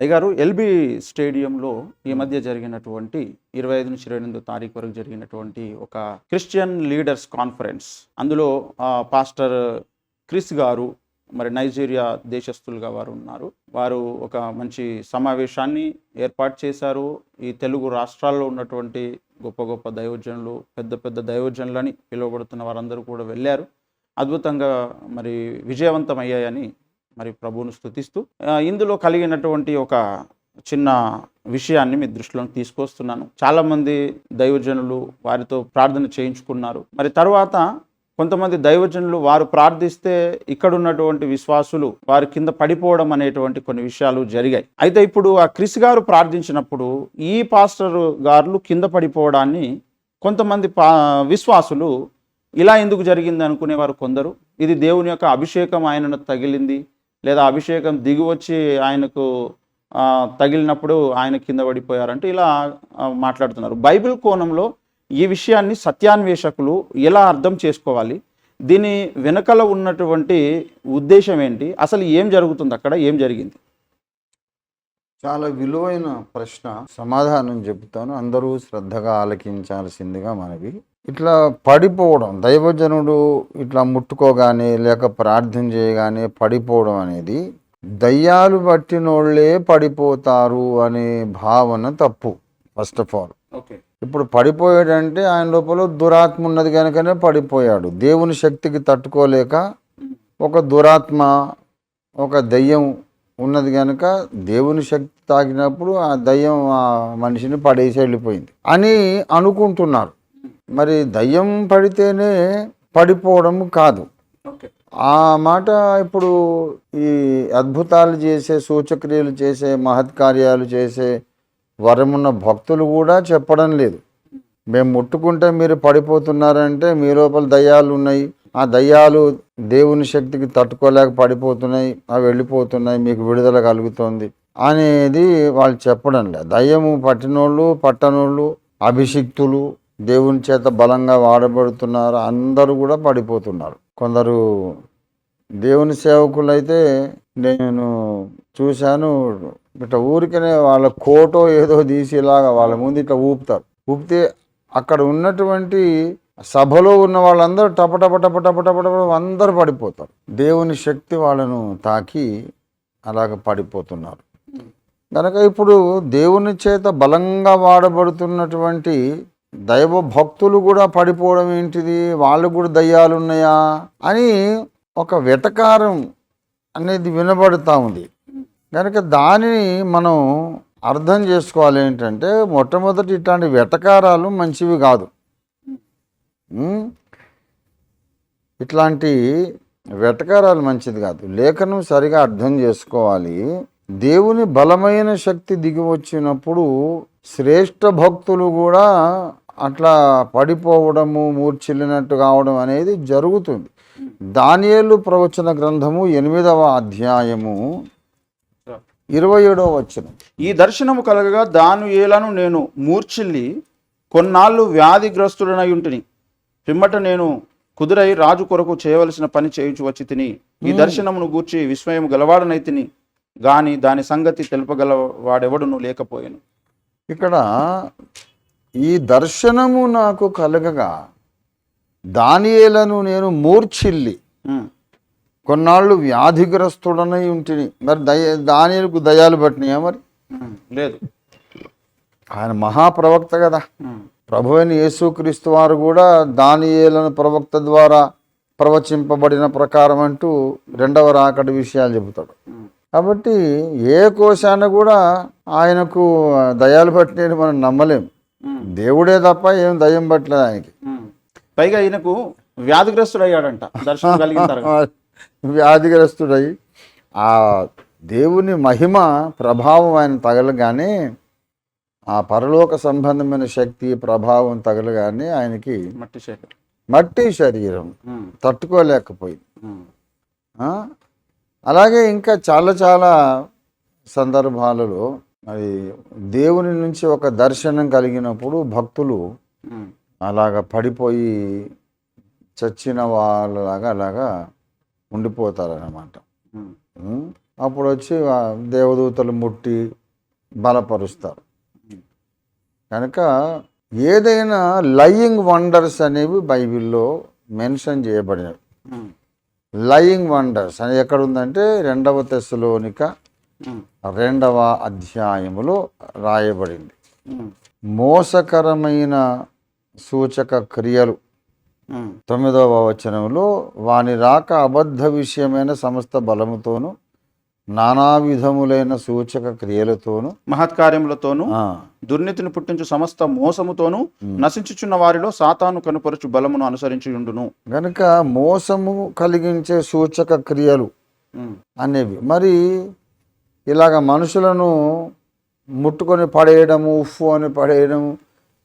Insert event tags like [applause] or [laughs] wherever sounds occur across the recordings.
అయ్యగారు ఎల్బి స్టేడియంలో ఈ మధ్య జరిగినటువంటి ఇరవై ఐదు నుంచి ఇరవై ఎనిమిదో తారీఖు వరకు జరిగినటువంటి ఒక క్రిస్టియన్ లీడర్స్ కాన్ఫరెన్స్. అందులో పాస్టర్ క్రిస్ గారు మరి నైజీరియా దేశస్తులుగా వారు ఉన్నారు. వారు ఒక మంచి సమావేశాన్ని ఏర్పాటు చేశారు. ఈ తెలుగు రాష్ట్రాల్లో ఉన్నటువంటి గొప్ప గొప్ప దైవజనులు పెద్ద పెద్ద దైవజనులని పిలువబడుతున్న వారందరూ కూడా వెళ్ళారు. అద్భుతంగా మరి విజయవంతమయ్యాయని మరి ప్రభువును స్థుతిస్తూ ఇందులో కలిగినటువంటి ఒక చిన్న విషయాన్ని మీ దృష్టిలోకి తీసుకొస్తున్నాను. చాలామంది దైవజనులు వారితో ప్రార్థన చేయించుకున్నారు. మరి తర్వాత కొంతమంది దైవజనులు వారు ప్రార్థిస్తే ఇక్కడ ఉన్నటువంటి విశ్వాసులు వారి కింద పడిపోవడం అనేటువంటి కొన్ని విషయాలు జరిగాయి. అయితే ఇప్పుడు ఆ క్రిస్ గారు ప్రార్థించినప్పుడు ఈ పాస్టర్ గారు కింద పడిపోవడాన్ని కొంతమంది పా విశ్వాసులు ఇలా ఎందుకు జరిగింది అనుకునేవారు కొందరు? ఇది దేవుని యొక్క అభిషేకం ఆయనను తగిలింది. లేదా అభిషేకం దిగి వచ్చి ఆయనకు తగిలినప్పుడు ఆయన కింద పడిపోయారంటే ఇలా మాట్లాడుతున్నారు. బైబిల్ కోణంలో ఈ విషయాన్ని సత్యాన్వేషకులు ఎలా అర్థం చేసుకోవాలి? దీని వెనకల ఉన్నటువంటి ఉద్దేశం ఏంటి? అసలు ఏం జరుగుతుంది అక్కడ? ఏం జరిగింది? చాలా విలువైన ప్రశ్న. సమాధానం చెబుతాను. అందరూ శ్రద్ధగా ఆలకించాల్సిందిగా మనవి. ఇట్లా పడిపోవడం దైవజనుడు ఇట్లా ముట్టుకోగానే లేక ప్రార్థన చేయగానే పడిపోవడం అనేది దయ్యాలు పట్టినోళ్ళే పడిపోతారు అనే భావన తప్పు ఫస్ట్ ఆఫ్ ఆల్ ఓకే. ఇప్పుడు పడిపోయాడంటే ఆయన లోపల దురాత్మ ఉన్నది కనుకనే పడిపోయాడు. దేవుని శక్తికి తట్టుకోలేక ఒక దురాత్మ ఒక దయ్యం ఉన్నది కనుక దేవుని శక్తి తాకినప్పుడు ఆ దయ్యం ఆ మనిషిని పడేసి వెళ్ళిపోయింది అని అనుకుంటున్నారు. మరి దయ్యం పడితేనే పడిపోవడం కాదు. ఆ మాట ఇప్పుడు ఈ అద్భుతాలు చేసే సూచక్రియలు చేసే మహత్కార్యాలు చేసే వరమున్న భక్తులు కూడా చెప్పడం లేదు. మేము ముట్టుకుంటే మీరు పడిపోతున్నారంటే మీ లోపల దయ్యాలు ఉన్నాయి. ఆ దయ్యాలు దేవుని శక్తికి తట్టుకోలేక పడిపోతున్నాయి. అవి వెళ్ళిపోతున్నాయి. మీకు విడుదల కలుగుతుంది అనేది వాళ్ళు చెప్పడం లేదు. దయ్యము పట్టినోళ్ళు పట్టనోళ్ళు అభిషిక్తులు దేవుని చేత బలంగా వాడబడుతున్నారు అందరూ కూడా పడిపోతున్నారు. కొందరు దేవుని సేవకులైతే నేను చూశాను ఇట్లా ఊరికనే వాళ్ళ కోటో ఏదో తీసి ఇలాగా వాళ్ళ ముందు ఇట్లా ఊపుతారు. ఊపితే అక్కడ ఉన్నటువంటి సభలో ఉన్న వాళ్ళందరూ టప టప టప టప టప టప అందరూ పడిపోతారు. దేవుని శక్తి వాళ్ళను తాకి అలాగ పడిపోతున్నారు. కనుక ఇప్పుడు దేవుని చేత బలంగా వాడబడుతున్నటువంటి దైవ భక్తులు కూడా పడిపోవడం ఏంటిది? వాళ్ళు కూడా దయ్యాలు ఉన్నాయా అని ఒక వెటకారం అనేది వినబడుతూ ఉంది. కనుక దానిని మనం అర్థం చేసుకోవాలి ఏంటంటే మొట్టమొదటి ఇట్లాంటి వెటకారాలు మంచివి కాదు. ఇట్లాంటి వెటకారాలు మంచిది కాదు. లేఖనం సరిగా అర్థం చేసుకోవాలి. దేవుని బలమైన శక్తి దిగి వచ్చినప్పుడు శ్రేష్ఠ భక్తులు కూడా అట్లా పడిపోవడము మూర్చిల్లినట్టు కావడం అనేది జరుగుతుంది. దానియేలు ప్రవచన గ్రంథము ఎనిమిదవ అధ్యాయము ఇరవై ఏడవ వచనం. ఈ దర్శనము కలగగా దాను ఏలను నేను మూర్ఛిల్లి కొన్నాళ్ళు వ్యాధిగ్రస్తుడనై ఉంటిని. పిమ్మట నేను కుదురై రాజు కొరకు చేయవలసిన పని చేయించు వచ్చి తిని ఈ దర్శనమును గూర్చి విస్మయం గలవాడనై తిని గాని దాని సంగతి తెలుపగల వాడెవడును లేకపోయాను. ఇక్కడ ఈ దర్శనము నాకు కలగగా దానియేలను నేను మూర్ఛిల్లి. కొన్నాళ్ళు వ్యాధిగ్రస్తుడనై ఉంటిని. మరి దయ దానిలకు దయాలు పట్టినాయా మరి? లేదు. ఆయన మహాప్రవక్త కదా. ప్రభు అయిన యేసుక్రీస్తు వారు కూడా దానియేలను ప్రవక్త ద్వారా ప్రవచింపబడిన ప్రకారం అంటూ రెండవ రాకడ విషయాలు చెబుతాడు. కాబట్టి ఏ కోశాన కూడా ఆయనకు దయాలు పట్టినని మనం నమ్మలేం. ఉమ్. దేవుడే తప్ప ఏం దయ్యం పట్టలేదు ఆయనకి. పైగా ఈయనకు వ్యాధిగ్రస్తుడు అయ్యాడంట దర్శనం కలిగిన తర్వాత [laughs] వ్యాధిగ్రస్తుడై ఆ దేవుని మహిమ ప్రభావం ఆయన తగలగానే ఆ పరలోక సంబంధమైన శక్తి ప్రభావం తగలగానే ఆయనకి మట్టి శేఖర్ మట్టి శరీరం. తట్టుకోలేకపోయింది? అలాగే ఇంకా చాలా చాలా సందర్భాలలో మరి దేవుని నుంచి ఒక దర్శనం కలిగినప్పుడు భక్తులు. అలాగ పడిపోయి చచ్చిన వాళ్ళలాగా అలాగా ఉండిపోతారన్నమాట? అప్పుడు వచ్చి దేవదూతలు ముట్టి బలపరుస్తారు. కనుక ఏదైనా లయింగ్ వండర్స్ అనేవి బైబిల్లో మెన్షన్ చేయబడినవి. లయింగ్ వండర్స్ అని ఎక్కడ ఉందంటే రెండవ తెస్సలోనిక ఉమ్, రెండవ అధ్యాయములో రాయబడింది. మోసకరమైన సూచక క్రియలు. తొమ్మిదవ వచనంలో వాని రాక అబద్ధ విషయమైన సమస్త బలముతోను నానా విధములైన సూచక క్రియలతోను మహత్కార్యములతోనూ దుర్నీతిని పుట్టించు సమస్త మోసముతోనూ నశించుచున్న వారిలో సాతాను కనుపరచు బలమును అనుసరించి ఉండును. గనుక మోసము కలిగించే సూచక క్రియలు అనేవి. మరి ఇలాగ మనుషులను ముట్టుకొని పడేయడము ఉఫ్ఫు అని పడేయడము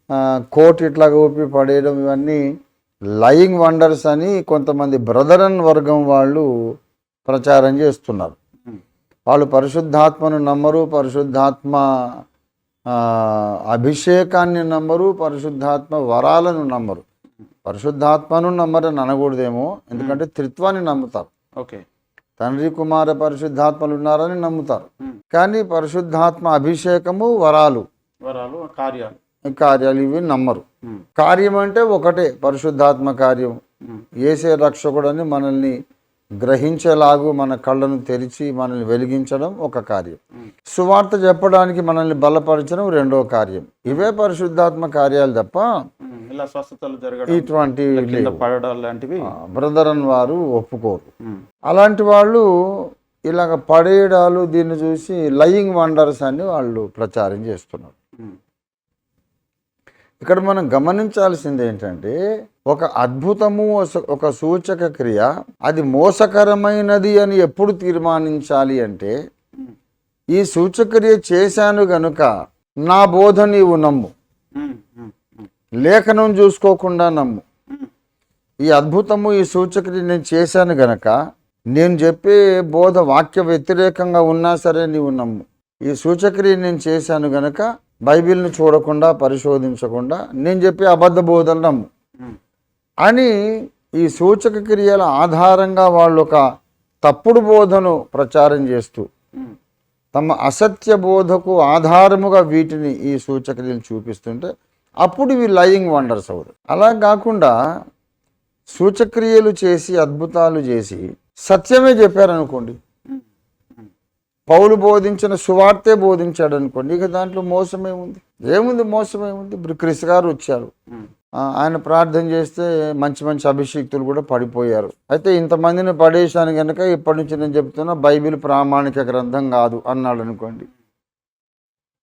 ఆ, కోట్ ఇట్లాగ ఊపి పడేయడం ఇవన్నీ లయింగ్ వండర్స్ అని కొంతమంది బ్రదరన్ వర్గం వాళ్ళు ప్రచారం చేస్తున్నారు. వాళ్ళు పరిశుద్ధాత్మను నమ్మరు పరిశుద్ధాత్మ అభిషేకాన్ని నమ్మరు పరిశుద్ధాత్మ వరాలను నమ్మరు. పరిశుద్ధాత్మను నమ్మరని అనకూడదేమో ఎందుకంటే త్రిత్వాన్ని నమ్ముతారు. ఓకే. తండ్రి కుమార పరిశుద్ధాత్మలు ఉన్నారని నమ్ముతారు. కానీ పరిశుద్ధాత్మ అభిషేకము వరాలు. వరాలు కార్యాలు. కార్యాలు ఇవి నమ్మరు. కార్యం అంటే ఒకటే పరిశుద్ధాత్మ కార్యం. ఏసే రక్షకుడని మనల్ని గ్రహించేలాగు మన కళ్ళను తెరిచి మనల్ని వెలిగించడం ఒక కార్యం. సువార్త చెప్పడానికి మనల్ని బలపరచడం రెండో కార్యం. ఇవే పరిశుద్ధాత్మ కార్యాలు తప్ప ఇలా స్వస్థతలు జరగడం ఇటువంటి పడడం లాంటివి. బ్రదరన్ వారు ఒప్పుకోరు. అలాంటి వాళ్ళు ఇలాగ పడేయడాలు దీన్ని చూసి లయింగ్ వండర్స్ అని వాళ్ళు ప్రచారం చేస్తున్నారు. ఇక్కడ మనం గమనించాల్సింది ఏంటంటే ఒక అద్భుతము ఒక- సూచక క్రియ అది మోసకరమైనది అని ఎప్పుడు తీర్మానించాలి అంటే ఈ సూచక్రియ చేశాను గనుక నా బోధ నీవు నమ్ము. లేఖనం చూసుకోకుండా నమ్ము. ఈ అద్భుతము ఈ సూచక్రియ నేను చేశాను గనక నేను చెప్పే బోధ వాక్య వ్యతిరేకంగా ఉన్నా సరే నీవు నమ్ము. ఈ సూచక్రియ నేను చేశాను గనక బైబిల్ని చూడకుండా పరిశోధించకుండా నేను చెప్పే అబద్ధ బోధలు నమ్ము. అని ఈ సూచక క్రియల ఆధారంగా వాళ్ళు ఒక తప్పుడు బోధను ప్రచారం చేస్తూ తమ అసత్య బోధకు ఆధారముగా వీటిని ఈ సూచక్రియలు చూపిస్తుంటే అప్పుడు ఇవి లయింగ్ వండర్స్ అవుతాయి అలా కాకుండా సూచక్రియలు చేసి అద్భుతాలు చేసి సత్యమే చెప్పారనుకోండి. పౌలు బోధించిన సువార్తే బోధించాడు అనుకోండి ఇక దాంట్లో మోసమేముంది? ఏముంది మోసమేముంది? ఇప్పుడు క్రిస్ గారు వచ్చారు. ఆయన ప్రార్థన చేస్తే మంచి మంచి అభిషేక్తులు కూడా పడిపోయారు. అయితే ఇంతమందిని పడేశాను కనుక ఇప్పటి నుంచి నేను చెప్తున్నా బైబిల్ ప్రామాణిక గ్రంథం కాదు అన్నాడు అనుకోండి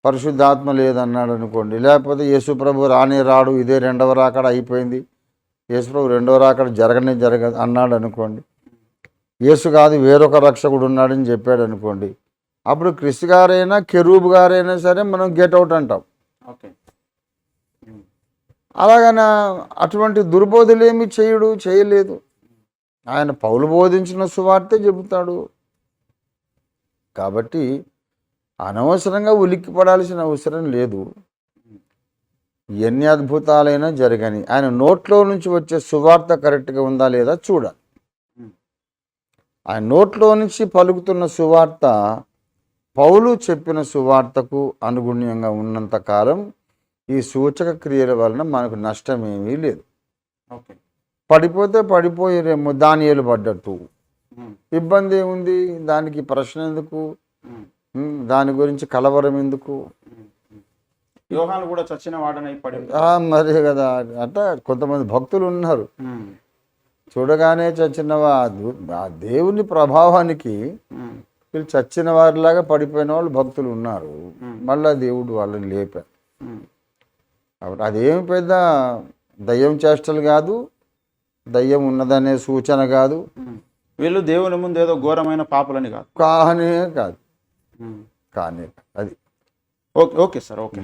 పరిశుద్ధాత్మ లేదన్నాడు అనుకోండి లేకపోతే యేసుప్రభు రానే రాడు ఇదే రెండవ రాకడ అయిపోయింది. యేసుప్రభు రెండవ రాకడ జరగనే జరగదు అన్నాడు అనుకోండి యేసు కాదు వేరొక రక్షకుడు ఉన్నాడని చెప్పాడు అనుకోండి అప్పుడు క్రిస్ గారైనా కెరూబ్ గారైనా సరే మనం గెట్ అవుట్ అంటాం. ఓకే. అలాగన అటువంటి దుర్బోధలు ఏమి చేయడు? చేయలేదు. ఆయన పౌలు బోధించిన సువార్తే చెబుతాడు. కాబట్టి అనవసరంగా ఉలిక్కి పడాల్సిన అవసరం లేదు. ఎన్ని అద్భుతాలైనా జరగని ఆయన నోట్లో నుంచి వచ్చే సువార్త కరెక్ట్గా ఉందా లేదా చూడాలి. ఆయన నోట్లో నుంచి పలుకుతున్న సువార్త పౌలు చెప్పిన సువార్తకు అనుగుణ్యంగా ఉన్నంత కాలం ఈ సూచక క్రియల వలన మనకు నష్టమేమీ లేదు. ఓకే. పడిపోతే పడిపోయేరేమో దానియేలు పడ్డట్టు. ఇబ్బంది ఏముంది? దానికి ప్రశ్న ఎందుకు? దాని గురించి కలవరం ఎందుకు. యోహాను కూడా చచ్చిన వాడనై పడి మరి కదా అట్లా కొంతమంది భక్తులు ఉన్నారు చూడగానే చచ్చినవా ఆ దేవుని ప్రభావానికి వీళ్ళు చచ్చిన వారిలాగా పడిపోయిన వాళ్ళు భక్తులు ఉన్నారు. మళ్ళా దేవుడు వాళ్ళని లేపారు కాబట్టి అదేమి పెద్ద దయ్యం చేష్టలు కాదు దయ్యం ఉన్నదనే సూచన కాదు. వీళ్ళు దేవుని ముందు ఏదో ఘోరమైన పాపలని కాదు కానే కాదు. కానీ అది. Okay okay sir okay.